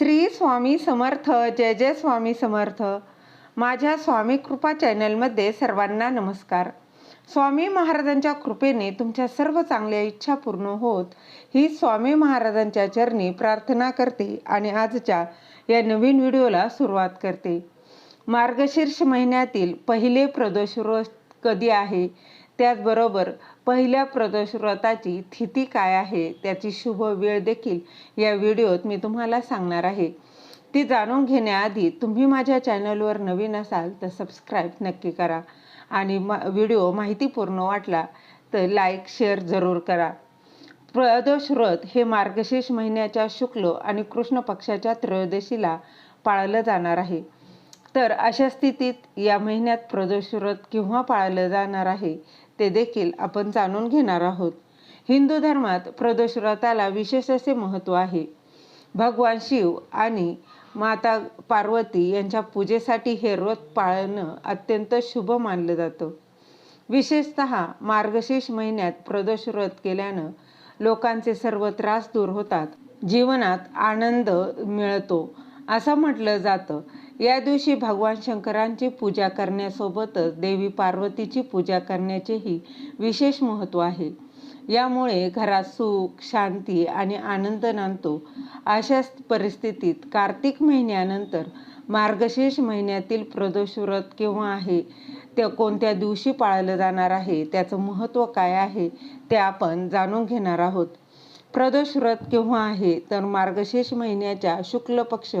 श्री स्वामी समर्थ जय जय स्वामी समर्थ. माझ्या स्वामी कृपा चॅनलमध्ये सर्वांना नमस्कार. स्वामी महाराजांच्या कृपेने तुमच्या सर्व चांगल्या इच्छा पूर्ण होत ही स्वामी महाराजांच्या चरणी प्रार्थना करते आणि आजच्या या नवीन व्हिडिओला सुरुवात करते. मार्गशीर्ष महिन्यातील पहिले प्रदोष रोज कधी आहे? त्याचबरोबर पहिल्या प्रदोष व्रताची काय आहे त्याची शुभ वेळ देखील या व्हिडिओत मी तुम्हाला सांगणार आहे. ती जाणून घेण्याआधी तुम्ही माझ्या चॅनलवर नवीन असाल तर सबस्क्राईब नक्की करा आणि मा व्हिडिओ माहितीपूर्ण वाटला तर लाईक शेअर जरूर करा. प्रदोष व्रत हे मार्गशीर्ष महिन्याच्या शुक्ल आणि कृष्ण पक्षाच्या त्रयोदशीला पाळलं जाणार आहे. तर अशा स्थितीत या महिन्यात प्रदोष व्रत केव्हा पाळलं जाणार आहे ते देखील आपण जाणून घेणार आहोत. हिंदू धर्मात प्रदोष व्रताला विशेष असे महत्त्व आहे. भगवान शिव आणि माता पार्वती यांच्या पूजेसाठी हे व्रत पाळणं अत्यंत शुभ मानलं जातं. विशेषत मार्गशीर्ष महिन्यात प्रदोष व्रत केल्यानं लोकांचे सर्व त्रास दूर होतात. जीवनात आनंद मिळतो. असं म्हटलं जातं. या दिवशी भगवान शंकरांची पूजा करण्यासोबतच देवी पार्वतीची पूजा करण्याचेही विशेष महत्त्व आहे. यामुळे घरात सुख शांती आणि आनंद नांदतो. अशा परिस्थितीत कार्तिक महिन्यानंतर मार्गशीर्ष महिन्यातील प्रदोष व्रत केव्हा आहे ते कोणत्या दिवशी पाळलं जाणार आहे त्याचं महत्त्व काय आहे ते आपण जाणून घेणार आहोत. प्रदोष व्रत केव्हा आहे तर मार्गशीर्ष महिन्याच्या शुक्ल पक्ष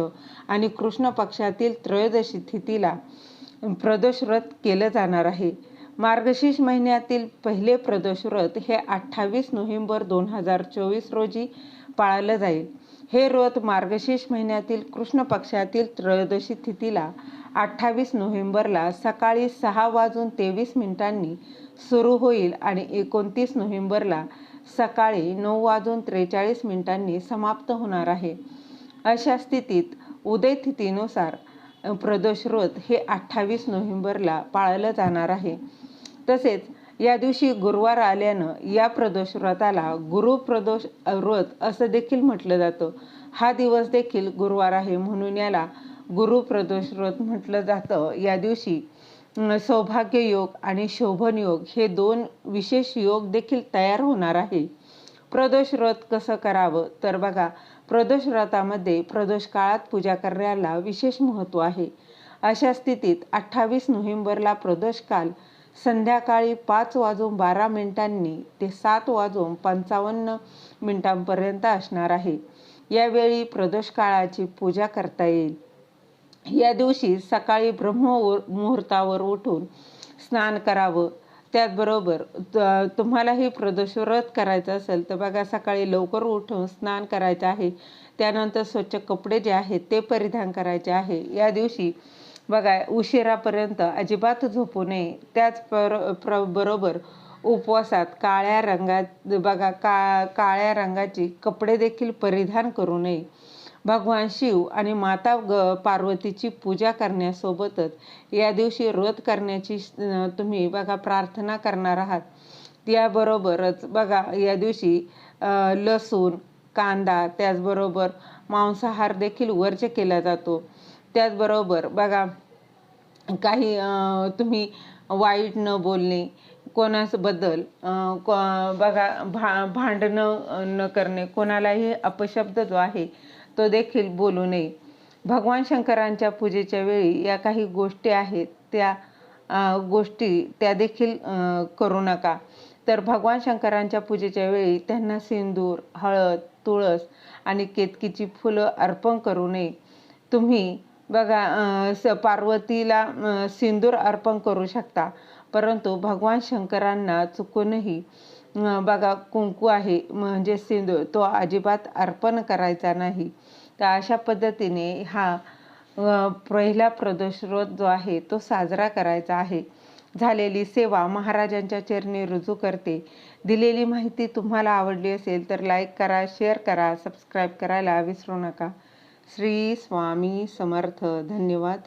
आणि कृष्ण पक्षातील त्रयोदशी तिथीला प्रदोष व्रत केलं जाणार आहे. मार्गशीर्ष महिन्यातील पहिले प्रदोष व्रत हे अठ्ठावीस नोव्हेंबर दोन हजार चोवीस रोजी पाळलं जाईल. हे व्रत मार्गशीर्ष महिन्यातील कृष्ण पक्षातील त्रयोदशी तिथीला अठ्ठावीस नोव्हेंबरला सकाळी सहा वाजून तेवीस मिनिटांनी सुरू होईल आणि एकोणतीस नोव्हेंबरला सकाळी नऊ वाजून त्रेचाळीस मिनिटांनी समाप्त होणार आहे. अशा स्थितीत उदय तिथीनुसार प्रदोष व्रत हे अठ्ठावीस नोव्हेंबरला पाळलं जाणार आहे. तसेच या दिवशी गुरुवार आल्यानं या प्रदोष व्रताला गुरुप्रदोष व्रत असं देखील म्हटलं जातं. हा दिवस देखील गुरुवार आहे म्हणून याला गुरुप्रदोष व्रत म्हटलं जातं. या दिवशी सौभाग्य योग आणि शोभन योग हे दोन विशेष योग देखील तयार होणार आहे. प्रदोष व्रत कसं करावं? तर बघा प्रदोष व्रतामध्ये प्रदोष काळात पूजा करण्याला विशेष महत्त्व आहे. अशा स्थितीत अठ्ठावीस नोव्हेंबरला प्रदोष काल संध्याकाळी पाच वाजून बारा मिनिटांनी ते सात वाजून पंचावन्न मिनिटांपर्यंत असणार आहे. यावेळी प्रदोष काळाची पूजा करता येईल. या दिवशी सकाळी ब्रह्म मुहूर्तावर उठून स्नान करावं. त्याचबरोबर तुम्हालाही प्रदोष व्रत करायचं असेल तर बघा सकाळी लवकर उठून स्नान करायचं आहे. त्यानंतर स्वच्छ कपडे जे आहेत ते परिधान करायचे आहे. या दिवशी बघा उशिरापर्यंत अजिबात झोपू नये. त्याच पर प्र बरोबर उपवासात काळ्या रंगात बघा का काळ्या रंगाची कपडे देखील परिधान करू नये. भगवान शिव आणि माता ग पार्वतीची पूजा करण्यासोबतच या दिवशी व्रत करण्याची तुम्ही बघा प्रार्थना करणार आहात. त्याबरोबरच बघा या दिवशी लसूण कांदा त्याचबरोबर मांसाहार देखील वर्ज केला जातो. त्याचबरोबर बघा काही तुम्ही वाईट न बोलणे कोणाबद्दल बघा भा भांडणं न करणे कोणालाही अपशब्द जो आहे तो देखील बोलू नये. भगवान शंकरांच्या पूजेच्या वेळी या काही गोष्टी आहेत त्या गोष्टी त्या देखील करू नका. तर भगवान शंकरांच्या पूजेच्या वेळी त्यांना सिंदूर हळद तुळस आणि केतकीची फुलं अर्पण करू नये. तुम्ही बघा स पार्वतीला सिंदूर अर्पण करू शकता परंतु भगवान शंकरांना चुकूनही बघा कुंकू आहे म्हणजे सिंदूर तो अजिबात अर्पण करायचा नाही. तर अशा पद्धतीने हा पहिला प्रदोषरोध जो आहे तो साजरा करायचा आहे. झालेली सेवा महाराजांच्या चरणी रुजू करते. दिलेली माहिती तुम्हाला आवडली असेल तर लाईक करा शेअर करा सबस्क्राईब करायला विसरू नका. श्री स्वामी समर्थ. धन्यवाद.